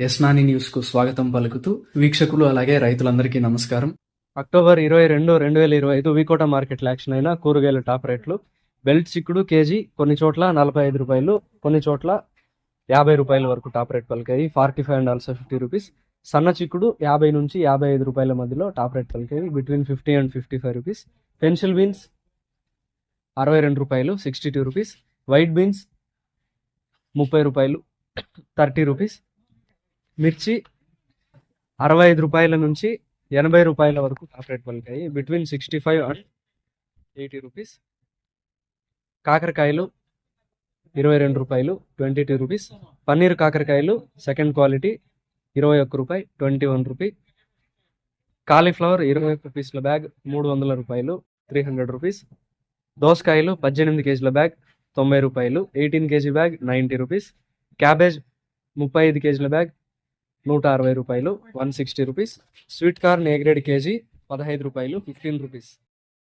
యస్నాని న్యూస్కు స్వాగతం పలుకుతూ వీక్షకులు అలాగే రైతులందరికీ నమస్కారం. అక్టోబర్ ఇరవై రెండు రెండు వేల ఇరవై ఐదు వికోట మార్కెట్ యాక్షన్ అయిన కూరగాయల టాప్ రేట్లు. బెల్ట్ చిక్కుడు కేజీ కొన్ని చోట్ల నలభై ఐదు రూపాయలు కొన్ని చోట్ల యాభై రూపాయల వరకు top rate పలికాయి. Forty five and also fifty rupees. సన్న చిక్కుడు యాభై నుంచి యాభై ఐదు రూపాయల మధ్యలో top rate పలికాయి. Between fifty and fifty five rupees. Pencil beans అరవై రెండు రూపాయలు sixty two rupees. White beans ముప్పై రూపాయలు థర్టీ రూపీస్. మిర్చి అరవై ఐదు రూపాయల నుంచి ఎనభై రూపాయల వరకు top rate పలికాయి. Between sixty five and eighty rupees కాకరకాయలు ఇరవై రెండు రూపాయలు ట్వంటీ టూ రూపీస్ పన్నీర్ కాకరకాయలు సెకండ్ క్వాలిటీ ఇరవై ఒక్క రూపాయి ట్వంటీ వన్ రూపీ కాలీఫ్లవర్ ఇరవై ఒక్క పీసుల బ్యాగ్ మూడు వందల రూపాయలు త్రీ హండ్రెడ్ రూపీస్ దోసకాయలు పద్దెనిమిది కేజీల బ్యాగ్ తొంభై రూపాయలు eighteen kg bag ninety rupees cabbage ముప్పై ఐదు కేజీల బ్యాగ్ నూట అరవై రూపాయలు one sixty rupees. Sweet corn A grade kg పదహైదు రూపాయలు ఫిఫ్టీన్ రూపీస్.